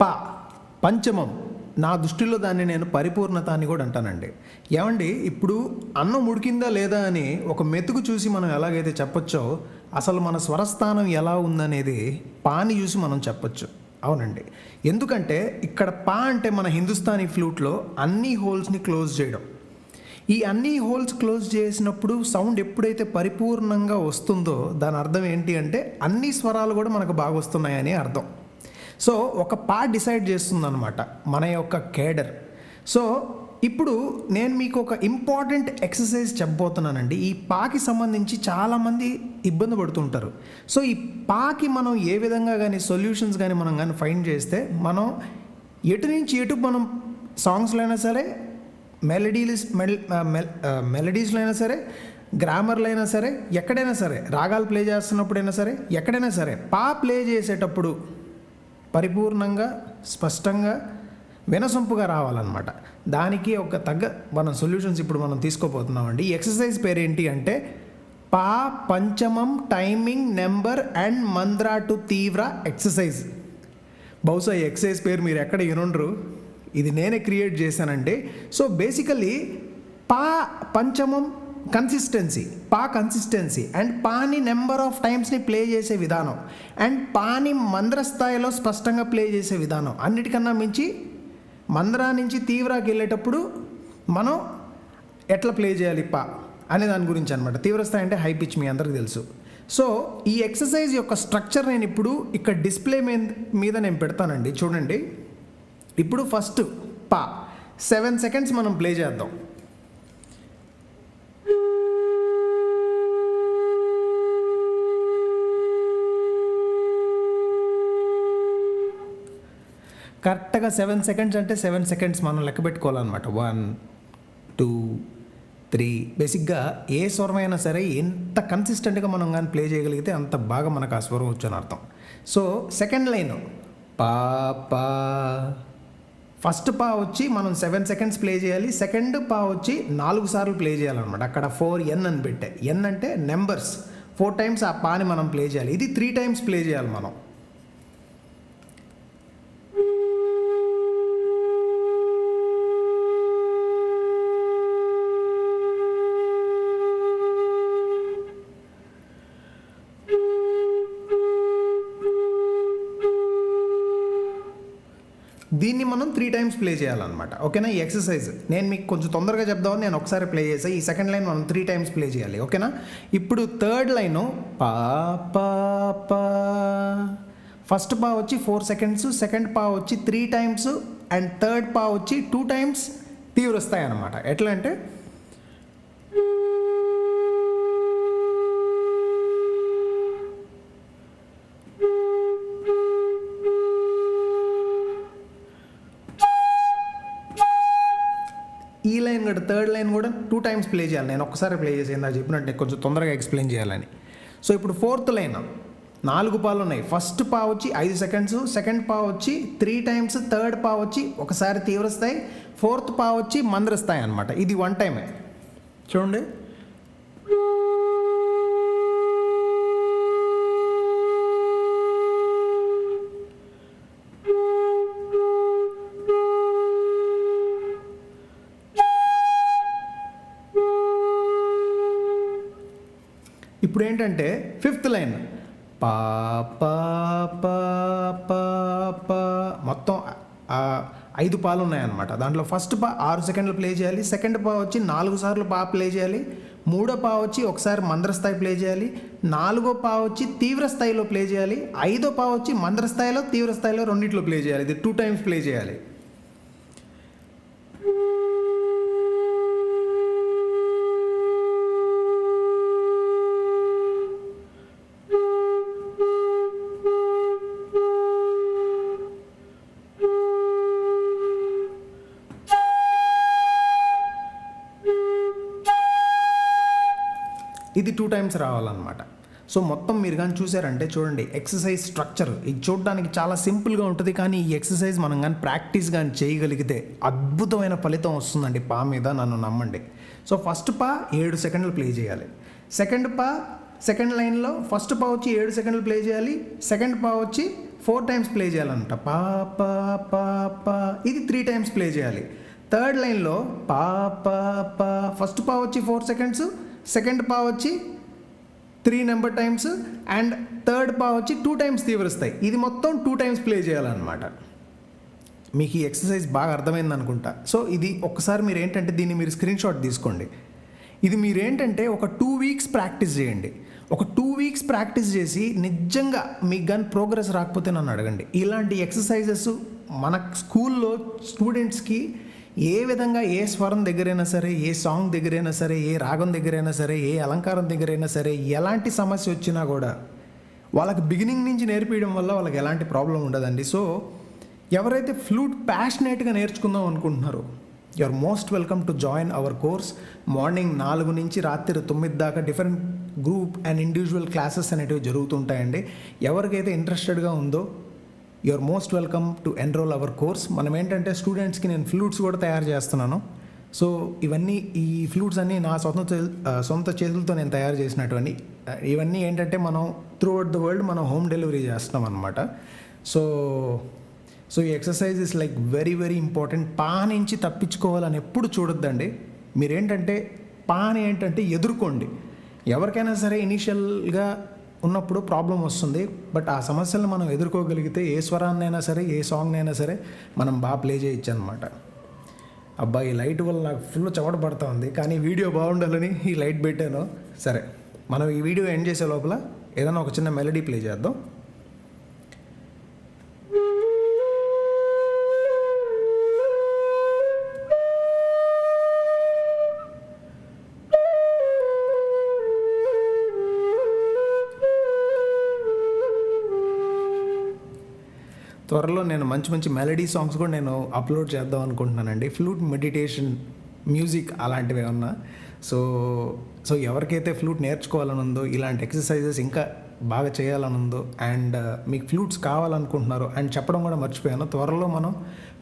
పా పంచమం. నా దృష్టిలో దాన్ని నేను పరిపూర్ణత అని కూడా అంటానండి. ఏమండి ఇప్పుడు అన్నం ఉడికిందా లేదా అని ఒక మెతుకు చూసి మనం ఎలాగైతే చెప్పొచ్చో అసలు మన స్వరస్థానం ఎలా ఉందనేది పాని చూసి మనం చెప్పొచ్చు. అవునండి. ఎందుకంటే ఇక్కడ పా అంటే మన హిందుస్థానీ ఫ్లూట్లో అన్ని హోల్స్ని క్లోజ్ చేయడం. ఈ అన్ని హోల్స్ క్లోజ్ చేసినప్పుడు సౌండ్ ఎప్పుడైతే పరిపూర్ణంగా వస్తుందో దాని అర్థం ఏంటి అంటే అన్ని స్వరాలు కూడా మనకు బాగా వస్తున్నాయని అర్థం. సో ఒక పా డిసైడ్ చేస్తుందన్నమాట మన యొక్క కేడర్ సో ఇప్పుడు నేను మీకు ఒక ఇంపార్టెంట్ ఎక్సర్సైజ్ చెప్పబోతున్నానండి. ఈ పాకి సంబంధించి చాలామంది ఇబ్బంది పడుతుంటారు. సో ఈ పాకి మనం ఏ విధంగా కానీ సొల్యూషన్స్ కానీ మనం కానీ ఫైండ్ చేస్తే మనం ఎటు నుంచి ఎటు మనం సాంగ్స్లో అయినా సరే మెలడీస్ మెల్ మెల్ మెలడీస్లో అయినా సరే గ్రామర్లో అయినా సరే ఎక్కడైనా సరే రాగాలు ప్లే చేస్తున్నప్పుడైనా సరే ఎక్కడైనా సరే పా ప్లే చేసేటప్పుడు పరిపూర్ణంగా స్పష్టంగా వినసొంపుగా రావాలన్నమాట. దానికి ఒక తగ్గ మనం సొల్యూషన్స్ ఇప్పుడు మనం తీసుకోబోతున్నామండి. ఎక్సర్సైజ్ పేరు ఏంటి అంటే పా పంచమం టైమింగ్ నెంబర్ అండ్ మంద్రా టు తీవ్ర ఎక్సర్సైజ్. బహుశా ఈ పేరు మీరు ఎక్కడ వినుండ్రు? ఇది నేనే క్రియేట్ చేశానండి సో బేసికలీ పా పంచమం కన్సిస్టెన్సీ పా కన్సిస్టెన్సీ అండ్ పాని నెంబర్ ఆఫ్ టైమ్స్ని ప్లే చేసే విధానం. అండ్ పాని మంద్ర స్థాయిలో స్పష్టంగా ప్లే చేసే విధానం. అన్నిటికన్నా మించి మంద్రా నుంచి తీవ్రాకి వెళ్ళేటప్పుడు మనం ఎట్లా ప్లే చేయాలి పా అనే దాని గురించి అనమాట తీవ్రస్థాయి అంటే హై పిచ్ మీ అందరికి తెలుసు. సో ఈ ఎక్సర్సైజ్ యొక్క స్ట్రక్చర్ నేను ఇప్పుడు ఇక్కడ డిస్ప్లే మీద నేను పెడతానండి. చూడండి. ఇప్పుడు ఫస్ట్ పా సెవెన్ సెకండ్స్ మనం ప్లే చేద్దాం. కరెక్ట్గా సెవెన్ సెకండ్స్ అంటే సెవెన్ సెకండ్స్ మనం లెక్క పెట్టుకోవాలన్నమాట. One two three. బేసిక్గా ఏ స్వరమైనా సరే ఎంత కన్సిస్టెంట్గా మనం కానీ ప్లే చేయగలిగితే అంత బాగా మనకు ఆ స్వరం వచ్చని అర్థం. So second line. పా పా. ఫస్ట్ పా వచ్చి మనం సెవెన్ సెకండ్స్ ప్లే చేయాలి. సెకండ్ పా వచ్చి నాలుగు సార్లు ప్లే చేయాలన్నమాట. అక్కడ ఫోర్ ఎన్ అని పెట్టే. ఎన్ అంటే నెంబర్స్. ఫోర్ టైమ్స్ ఆ పాని మనం ప్లే చేయాలి. ఇది త్రీ టైమ్స్ ప్లే చేయాలి మనం. దీన్ని మనం త్రీ టైమ్స్ ప్లే చేయాలన్నమాట. ఓకేనా? ఈ ఎక్సర్సైజ్ నేను మీకు కొంచెం తొందరగా చెప్దామని నేను ఒకసారి ప్లే చేసా ఈ సెకండ్ లైన్ మనం త్రీ టైమ్స్ ప్లే చేయాలి. ఓకేనా? ఇప్పుడు థర్డ్ లైన్ పా పా పా. ఫస్ట్ పా వచ్చి ఫోర్ సెకండ్స్ సెకండ్ పా వచ్చి త్రీ టైమ్స్ అండ్ థర్డ్ పా వచ్చి టూ టైమ్స్ తీవ్రస్తాయి అనమాట ఎట్లా అంటే ఈ లైన్ కూడా థర్డ్ లైన్ కూడా టూ టైమ్స్ ప్లే చేయాలి. నేను ఒక్కసారి ప్లే చేసి ఇందాక చెప్పినట్టు నేను కొంచెం తొందరగా ఎక్స్ప్లెయిన్ చేయాలని. సో ఇప్పుడు ఫోర్త్ లైన్ నాలుగు పాలు ఉన్నాయి. ఫస్ట్ పా వచ్చి ఐదు సెకండ్స్ సెకండ్ పా వచ్చి త్రీ టైమ్స్ థర్డ్ పా వచ్చి ఒకసారి తీవ్రస్తాయి ఫోర్త్ పా వచ్చి మందరిస్తాయి అనమాట ఇది వన్ టైమే చూడండి. ఇప్పుడు ఏంటంటే ఫిఫ్త్ లైన్. పా పా పా పా పా. మొత్తం ఐదు పాలు ఉన్నాయన్నమాట. దాంట్లో ఫస్ట్ పా ఆరు సెకండ్లు ప్లే చేయాలి. సెకండ్ పా వచ్చి నాలుగు సార్లు పా ప్లే చేయాలి. మూడో పా వచ్చి ఒకసారి మంద్రస్థాయి ప్లే చేయాలి. నాలుగో పా వచ్చి తీవ్ర స్థాయిలో ప్లే చేయాలి. ఐదో పా వచ్చి మంద్రస్థాయిలో తీవ్ర స్థాయిలో రెండింటిలో ప్లే చేయాలి. ఇది టూ టైమ్స్ ప్లే చేయాలి. ఇది టూ టైమ్స్ రావాలన్నమాట. సో మొత్తం మీరు కానీ చూసారంటే చూడండి ఎక్సర్సైజ్ స్ట్రక్చర్ ఇది చూడడానికి చాలా సింపుల్గా ఉంటుంది కానీ ఈ ఎక్సర్సైజ్ మనం కానీ ప్రాక్టీస్ కానీ చేయగలిగితే అద్భుతమైన ఫలితం వస్తుందండి పా మీద నన్ను నమ్మండి. సో ఫస్ట్ పా ఏడు సెకండ్లు ప్లే చేయాలి. సెకండ్ పా సెకండ్ లైన్లో ఫస్ట్ పా వచ్చి ఏడు సెకండ్లు ప్లే చేయాలి. సెకండ్ పా వచ్చి ఫోర్ టైమ్స్ ప్లే చేయాలంట. పా పా పా పా. ఇది త్రీ టైమ్స్ ప్లే చేయాలి. థర్డ్ లైన్లో పా పా పా. ఫస్ట్ పా వచ్చి ఫోర్ సెకండ్స్ సెకండ్ పా వచ్చి three number times and third పా వచ్చి టూ టైమ్స్ తీవ్రస్తాయి ఇది మొత్తం టూ టైమ్స్ ప్లే చేయాలన్నమాట. మీకు ఈ ఎక్సర్సైజ్ బాగా అర్థమైంది అనుకుంటా. సో ఇది ఒక్కసారి మీరు ఏంటంటే దీన్ని మీరు స్క్రీన్ షాట్ తీసుకోండి. ఇది మీరేంటంటే ఒక టూ వీక్స్ ప్రాక్టీస్ చేయండి. ఒక టూ వీక్స్ ప్రాక్టీస్ చేసి నిజంగా మీకు కానీ ప్రోగ్రెస్ రాకపోతే నన్ను అడగండి. ఇలాంటి ఎక్సర్సైజెస్ మన స్కూల్లో స్టూడెంట్స్కి ఏ విధంగా ఏ స్వరం దగ్గరైనా సరే ఏ సాంగ్ దగ్గరైనా సరే ఏ రాగం దగ్గరైనా సరే ఏ అలంకారం దగ్గరైనా సరే ఎలాంటి సమస్య వచ్చినా కూడా వాళ్ళకి బిగినింగ్ నుంచి నేర్పించడం వల్ల వాళ్ళకి ఎలాంటి ప్రాబ్లం ఉండదండి. సో ఎవరైతే ఫ్లూట్ ప్యాషనేట్గా నేర్చుకుందాం అనుకుంటున్నారో you are most welcome to join our course morning నాలుగు నుంచి రాత్రి తొమ్మిది దాకా different group and individual classes అనేటివి జరుగుతుంటాయండి. ఎవరికైతే ఇంట్రెస్టెడ్గా ఉందో your most welcome to enroll our course మనం ఏంటంటే స్టూడెంట్స్కి నేను ఫ్లూట్స్ కూడా తయారు చేస్తున్నాను. సో ఇవన్నీ ఈ ఫ్లూట్స్ అన్నీ నా సొంత చే- సొంత చేతులతో నేను తయారు చేసినటువంటి ఇవన్నీ ఏంటంటే మనం త్రూ అవుట్ ద వరల్డ్ మనం హోమ్ డెలివరీ చేస్తున్నాం అనమాట సో సో ఈ exercise is like very very important పా నుంచి తప్పించుకోవాలని ఎప్పుడు చూడొద్దండి. మీరేంటంటే పాని ఏంటంటే ఎదుర్కోండి. ఎవరికైనా సరే ఇనీషియల్గా ఉన్నప్పుడు ప్రాబ్లం వస్తుంది. బట్ ఆ సమస్యలను మనం ఎదుర్కోగలిగితే ఏ స్వరాన్నైనా సరే ఏ సాంగ్నైనా సరే మనం బాగా ప్లే చేయొచ్చు అనమాట అబ్బా ఈ లైట్ వల్ల నాకు ఫుల్ చెమట పడుతూ ఉంది. కానీ వీడియో బాగుండాలని ఈ లైట్ పెట్టాను. సరే మనం ఈ వీడియో ఎండ్ చేసే లోపల ఏదైనా ఒక చిన్న మెలడీ ప్లే చేద్దాం. త్వరలో నేను మంచి మంచి మెలడీ సాంగ్స్ కూడా నేను అప్లోడ్ చేద్దాం అనుకుంటున్నానండి. ఫ్లూట్ మెడిటేషన్ మ్యూజిక్ అలాంటివి ఏమన్నా. సో సో ఎవరికైతే ఫ్లూట్ నేర్చుకోవాలని ఉందో ఇలాంటి ఎక్సర్సైజెస్ ఇంకా బాగా చేయాలని ఉందో అండ్ uh, మీకు ఫ్లూట్స్ కావాలనుకుంటున్నారు అండ్ చెప్పడం కూడా మర్చిపోయాను. త్వరలో మనం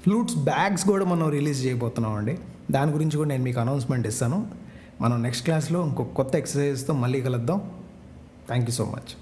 ఫ్లూట్స్ బ్యాగ్స్ కూడా మనం రిలీజ్ చేయబోతున్నాం అండి దాని గురించి కూడా నేను మీకు అనౌన్స్మెంట్ ఇస్తాను. మనం నెక్స్ట్ క్లాస్లో ఇంకొక కొత్త ఎక్సర్సైజ్తో మళ్ళీ కలుద్దాం. Thank you so much